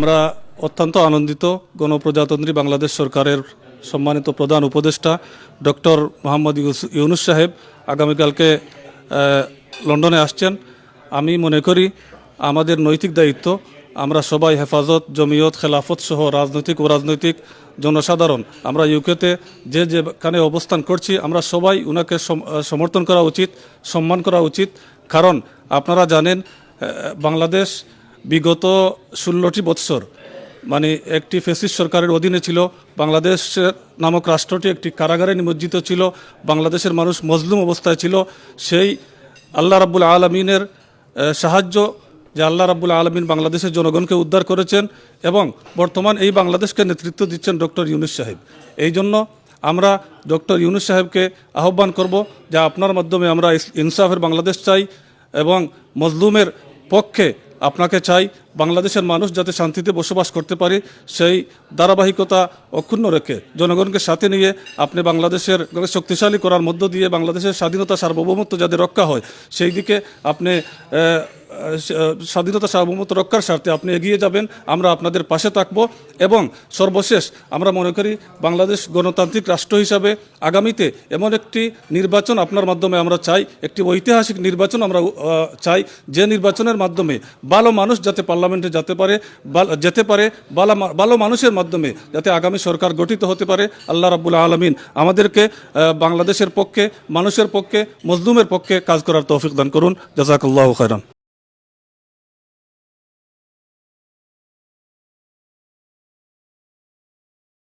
আমরা অত্যন্ত আনন্দিত গণপ্রজাতন্ত্রী বাংলাদেশ সরকারের সম্মানিত প্রধান উপদেষ্টা ডক্টর মোহাম্মদ ইউনুস সাহেব আগামীকালকে লন্ডনে আসছেন। আমি মনে করি আমাদের নৈতিক দায়িত্ব, আমরা সবাই হেফাজত, জমিয়ত, খেলাফত সহ রাজনৈতিক ও রাজনৈতিক জনসাধারণ। আমরা ইউকেতে যে যেখানে অবস্থান করছি, আমরা সবাই ওনাকে সম- সমর্থন করা উচিত, সম্মান করা উচিত। কারণ আপনারা জানেন বাংলাদেশ বিগত ষোলোটি বৎসর মানে একটি ফেসিস সরকারের অধীনে ছিল, বাংলাদেশের নামক রাষ্ট্রটি একটি কারাগারে নিমজ্জিত ছিল, বাংলাদেশের মানুষ মজলুম অবস্থায় ছিল, সেই আল্লাহ রাব্বুল আলমিনের সাহায্য যে আল্লাহ রাব্বুল আলমিন বাংলাদেশের জনগণকে উদ্ধার করেছেন এবং বর্তমান এই বাংলাদেশকে নেতৃত্ব দিচ্ছেন ডক্টর ইউনুস সাহেব। এই জন্য আমরা ডক্টর ইউনুস সাহেবকে আহ্বান করব যে আপনার মাধ্যমে আমরা ইনসাফের বাংলাদেশ চাই এবং মজলুমের পক্ষে আপনাকে চাই বাংলাদেশের মানুষ যাতে শান্তিতে বসবাস করতে পারে, সেই ধারাবাহিকতা অক্ষুণ্ণ রেখে জনগণকে সাথে নিয়ে আপনি বাংলাদেশের শক্তিশালী করার মধ্য দিয়ে বাংলাদেশের স্বাধীনতা সার্বভৌমত্ব যাতে রক্ষা হয়, সেই দিকে আপনি স্বাধীনতা সার্বভৌমত্ব রক্ষার স্বার্থে আপনি এগিয়ে যাবেন, আমরা আপনাদের পাশে থাকব এবং সর্বশেষ আমরা মনে করি বাংলাদেশ গণতান্ত্রিক রাষ্ট্র হিসাবে আগামীতে এমন একটি নির্বাচন আপনার মাধ্যমে আমরা চাই, একটি ঐতিহাসিক নির্বাচন আমরা চাই, যে নির্বাচনের মাধ্যমে ভালো মানুষ যাতে পার্লামেন্টে যেতে পারে যেতে পারে, ভালো মানুষের মাধ্যমে যাতে আগামী সরকার গঠিত হতে পারে, আল্লাহ রাবুল আলমিন আমাদেরকে বাংলাদেশের পক্ষে, মানুষের পক্ষে, মজলুমের পক্ষে কাজ করার তৌফিক দান করুন। জাজাকাল্লাহ খৈরান